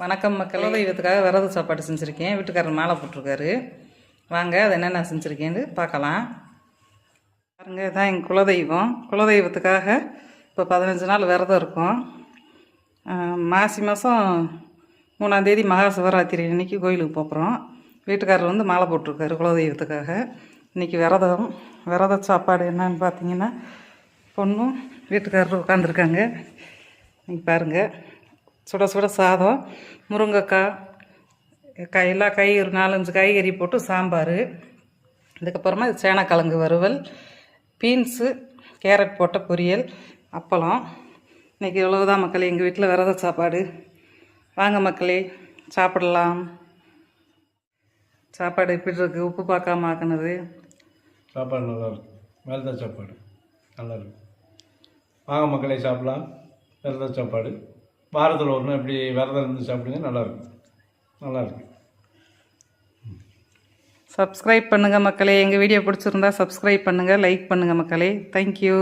வணக்கம் மக்கள். தெய்வத்துக்காக விரத சாப்பாடு செஞ்சுருக்கேன். வீட்டுக்காரர் மாலை போட்டிருக்காரு. வாங்க அதை என்னென்ன செஞ்சுருக்கேன்னு பார்க்கலாம். பாருங்க இதான் எங்கள் குலதெய்வம். குலதெய்வத்துக்காக இப்போ பதினஞ்சு நாள் விரதம் இருக்கும். மாசி மாதம் மூணாந்தேதி மகா சிவராத்திரி அன்னைக்கு கோயிலுக்கு போகிறோம் வீட்டுக்காரர் வந்து மாலை போட்டிருக்காரு குலதெய்வத்துக்காக. இன்றைக்கி விரதம். விரத சாப்பாடு என்னன்னு பார்த்தீங்கன்னா பொண்ணும் வீட்டுக்காரரும் உட்காந்துருக்காங்க நீங்க பாருங்கள் சுட சுட சாதம் முருங்கைக்காய் காய் எல்லா காய் ஒரு நாலஞ்சு காய்கறி போட்டு சாம்பார். இதுக்கப்புறமா இது சேனக்கிழங்கு வறுவல் பீன்ஸு கேரட் போட்ட பொரியல் அப்பளம். இன்றைக்கி இவ்வளவுதான் மக்களே எங்கள் வீட்டில் விரத சாப்பாடு. வாங்க மக்களே சாப்பிடலாம். சாப்பாடு எப்படி இருக்குது உப்பு பார்க்காம ஆக்குனது. சாப்பாடு நல்லா இருக்கும் விரத சாப்பாடு. நல்லா இருக்கும் வாங்க மக்களே சாப்பிடலாம். விரத சாப்பாடு. வாரத்தில் ஒரு நாள் இப்படி விரதம் இருந்து சாப்பிடுங்க நல்லா இருக்கும் நல்லா சப்ஸ்கிரைப் பண்ணுங்கள் மக்களே. எங்கள் வீடியோ பிடிச்சிருந்தா சப்ஸ்கிரைப் பண்ணுங்கள் லைக் பண்ணுங்கள் மக்களே. தேங்க்யூ